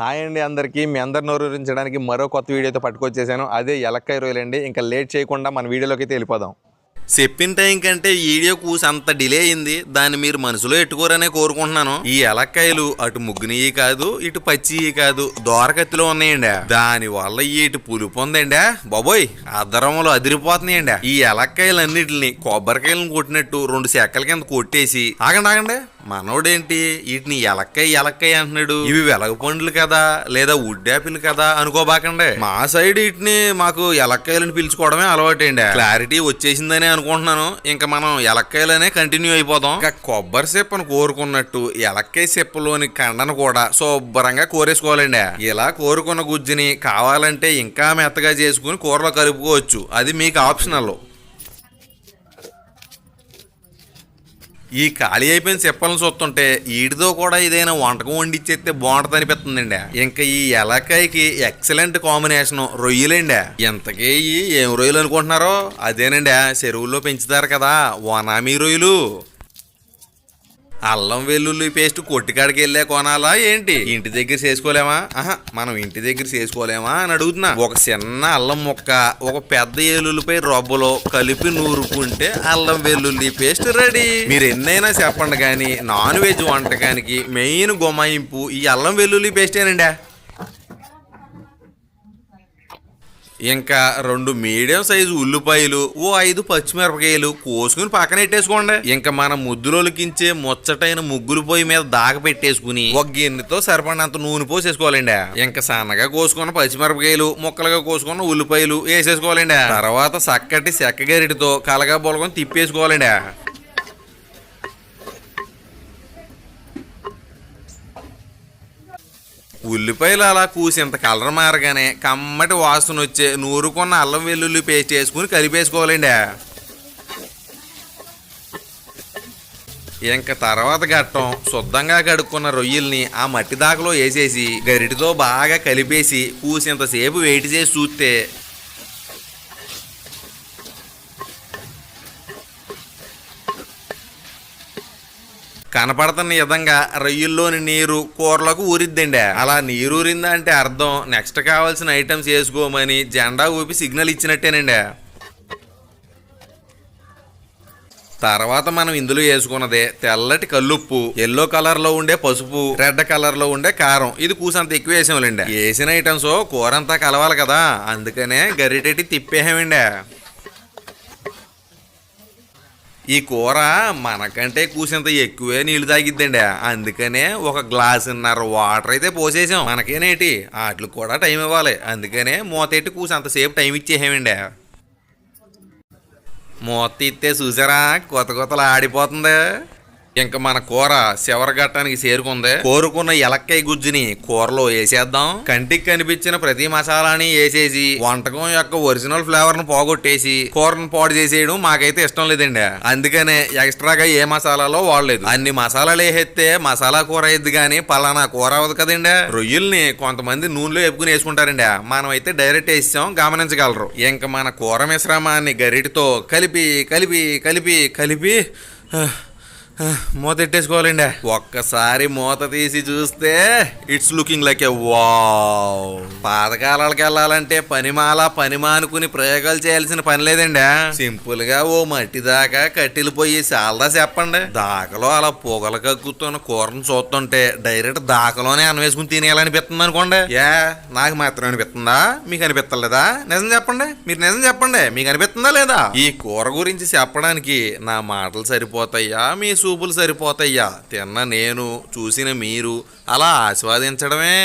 Hi అండి అందరికీ. మీ అందరి నోరూరించడానికి మరో కొత్త వీడియోతో పట్టుకొచ్చేసాను. అదే ఎలక్కాయ రొయ్యలండి. ఇంకా లేట్ చేయకుండా మన వీడియోలోకి అయితే వెళ్ళిపోదాం. చెప్పిన టైం కంటే వీడియో కూసి అంత డిలే అయింది. దాన్ని మీరు మనసులో ఎట్టుకోరనే కోరుకుంటున్నాను. ఈ ఎలక్కాయలు అటు ముగ్గునియి కాదు ఇటు పచ్చియి కాదు దోరకత్తిలో ఉన్నాయండి. దాని వల్ల ఇటు పులుపు ఉందండి బాబోయ్ అద్దరంలో అదిరిపోతున్నాయండి. ఈ ఎలక్కాయలన్నిటిని కొబ్బరికాయలను కొట్టినట్టు రెండు చెక్కల కింద కొట్టేసి ఆగండి ఆగండి. మనోడేంటి? వీటిని ఎలక్కాయ ఎలక్కాయ అంటున్నాడు. ఇవి వెలగ పండ్లు కదా లేదా ఉడ్డాపిల్ కదా అనుకోబాకండి. మా సైడ్ వీటిని మాకు ఎలక్కాయలని పిలుచుకోవడమే అలవాటండి. క్లారిటీ వచ్చేసిందని అనుకుంటున్నాను. ఇంకా మనం ఎలక్కాయలనే కంటిన్యూ అయిపోతాం ఇంకా కొబ్బరి సిప్పను కోరుకున్నట్టు ఎలక్కాయ సిప్పలోని కండను కూడా శుభ్రంగా కోరేసుకోవాలండి. ఇలా కోరుకున్న గుజ్జుని కావాలంటే ఇంకా మెత్తగా చేసుకుని కూరలో కలుపుకోవచ్చు. అది మీకు ఆప్షనల్. ఈ ఖాళీ అయిపోయిన చెప్పాలని చూస్తుంటే వీటితో కూడా ఏదైనా వంటకం వండిచ్చేస్తే బాగుంటుంది అనిపిస్తుందండి. ఇంకా ఈ ఎలకాయకి ఎక్సలెంట్ కాంబినేషన్ రొయ్యలండి. ఇంతకీ ఏం రొయ్యలు అనుకుంటున్నారో? అదేనండి చెరువుల్లో పెంచుతారు కదా వనామీ రొయ్యలు. అల్లం వెల్లుల్లి పేస్ట్ కొట్టికాడికి వెళ్ళే కొనాలా ఏంటి? ఇంటి దగ్గర చేసుకోలేమా? ఆహా మనం ఇంటి దగ్గర చేసుకోలేమా అని అడుగుతున్నా. ఒక చిన్న అల్లం ముక్క ఒక పెద్ద ఏలుల్లిపై రబ్బలో కలిపి నూరుకుంటే అల్లం వెల్లుల్లి పేస్ట్ రెడీ. మీరు ఎన్నైనా చెప్పండి కానీ నాన్ వెజ్ వంటకానికి మెయిన్ గుమాయింపు ఈ అల్లం వెల్లుల్లి పేస్టేనండి. ఇంకా రెండు మీడియం సైజు ఉల్లిపాయలు ఓ ఐదు పచ్చిమిరపకాయలు కోసుకుని పక్కన పెట్టేసుకోండి ఇంకా మన ముద్దులోకించే ముచ్చటైన ముగ్గులు పొయ్యి మీద దాగ పెట్టేసుకుని ఒక గిన్నెతో సరిపడినంత నూనె పోసేసుకోవాలండి. ఇంకా సన్నగా కోసుకున్న పచ్చిమిరపకాయలు ముక్కలుగా కోసుకున్న ఉల్లిపాయలు వేసేసుకోవాలండి. తర్వాత చక్కటి సెక్క గరిటితో కలగా బొలకొని తిప్పేసుకోవాలండి. ఉల్లిపాయలు అలా కూసింత కలర్ మారగానే కమ్మటి వాసన వచ్చే నూరుకున్న అల్లం వెల్లుల్లి పేస్ట్ వేసుకుని కలిపేసుకోవాలండి. ఇంక తర్వాత గట్టం శుద్ధంగా కడుక్కున్న రొయ్యల్ని ఆ మట్టి దాకలో వేసేసి గరిటితో బాగా కలిపేసి కూసింతసేపు వెయిట్ చేసి చూస్తే కనపడుతున్న విధంగా రొయ్యల్లోని నీరు కూరలకు ఊరిద్దండి. అలా నీరు ఊరిందా అంటే అర్థం నెక్స్ట్ కావాల్సిన ఐటమ్స్ వేసుకోమని జెండా ఊపి సిగ్నల్ ఇచ్చినట్టేనండి. తర్వాత మనం ఇందులో వేసుకున్నదే తెల్లటి కల్లుప్పు ఎల్లో కలర్లో ఉండే పసుపు రెడ్ కలర్లో ఉండే కారం. ఇది కూసంత ఎక్కువ వేసాములేండి వేసిన ఐటమ్స్ కూర అంతా కలవాలి కదా అందుకనే గరిటెట్టి తిప్పేసామండి ఈ కూర మనకంటే కూసింత ఎక్కువే నీళ్ళు తాగిద్దండి. అందుకనే ఒక గ్లాసున్నర వాటర్ అయితే పోసేసాం. మనకేనేటి? వాటికి కూడా టైం ఇవ్వాలి. అందుకనే మూతెట్టి కూసంతసేపు టైం ఇచ్చేసామండి. మూత ఇస్తే చూసారా? కొత్త కొత్తలు ఆడిపోతుంది. ఇంకా మన కూర చివరి ఘట్టానికి చేరుకుంది. కోరుకున్న ఎలక్కాయ గుజ్జుని కూరలో వేసేద్దాం. కంటికి కనిపించిన ప్రతి మసాలాని వేసేసి వంటకం యొక్క ఒరిజినల్ ఫ్లేవర్ను పోగొట్టేసి కూరను పాడు చేసేయడం మాకైతే ఇష్టం లేదండి. అందుకనే ఎక్స్ట్రాగా ఏ మసాలాలో వాడలేదు. అన్ని మసాలాలు వేసేస్తే మసాలా కూర అయ్యిద్ది కానీ పలానా కూర అవ్వదు కదండి. రొయ్యల్ని కొంతమంది నూనెలో వేపుకుని వేసుకుంటారండి. మనం అయితే డైరెక్ట్ వేసాం గమనించగలరు. ఇంకా మన కూర మిశ్రమాన్ని గరిటితో కలిపి కలిపి కలిపి కలిపి మూతెట్టేసుకోవాలండి మూత ఎట్టేసుకోవాలండి. ఒక్కసారి మూత తీసి చూస్తే it's looking like a wow పాతకాలకి వెళ్ళాలంటే పనిమాల పనిమానుకుని ప్రయోగాలు చేయాల్సిన పని లేదండి. సింపుల్గా ఓ మట్టి దాకా కట్టెలు పోయి చాలదా చెప్పండి. దాకలో అలా పొగలు కక్కుతున్న కూరను చూస్తుంటే డైరెక్ట్ దాకలోనే అన్వేసుకుని తినేయాలనిపిస్తుంది అనుకోండి. యా నాకు మాత్రం అనిపిస్తుందా? మీకు అనిపిస్తలేదా? నిజం చెప్పండి. మీరు నిజం చెప్పండి. మీకు అనిపిస్తుందా లేదా? ఈ కూర గురించి చెప్పడానికి నా మాటలు సరిపోతాయా? మీ సూపులు సరిపోతాయా తిన్న నేను చూసిన మీరు అలా ఆస్వాదించడమే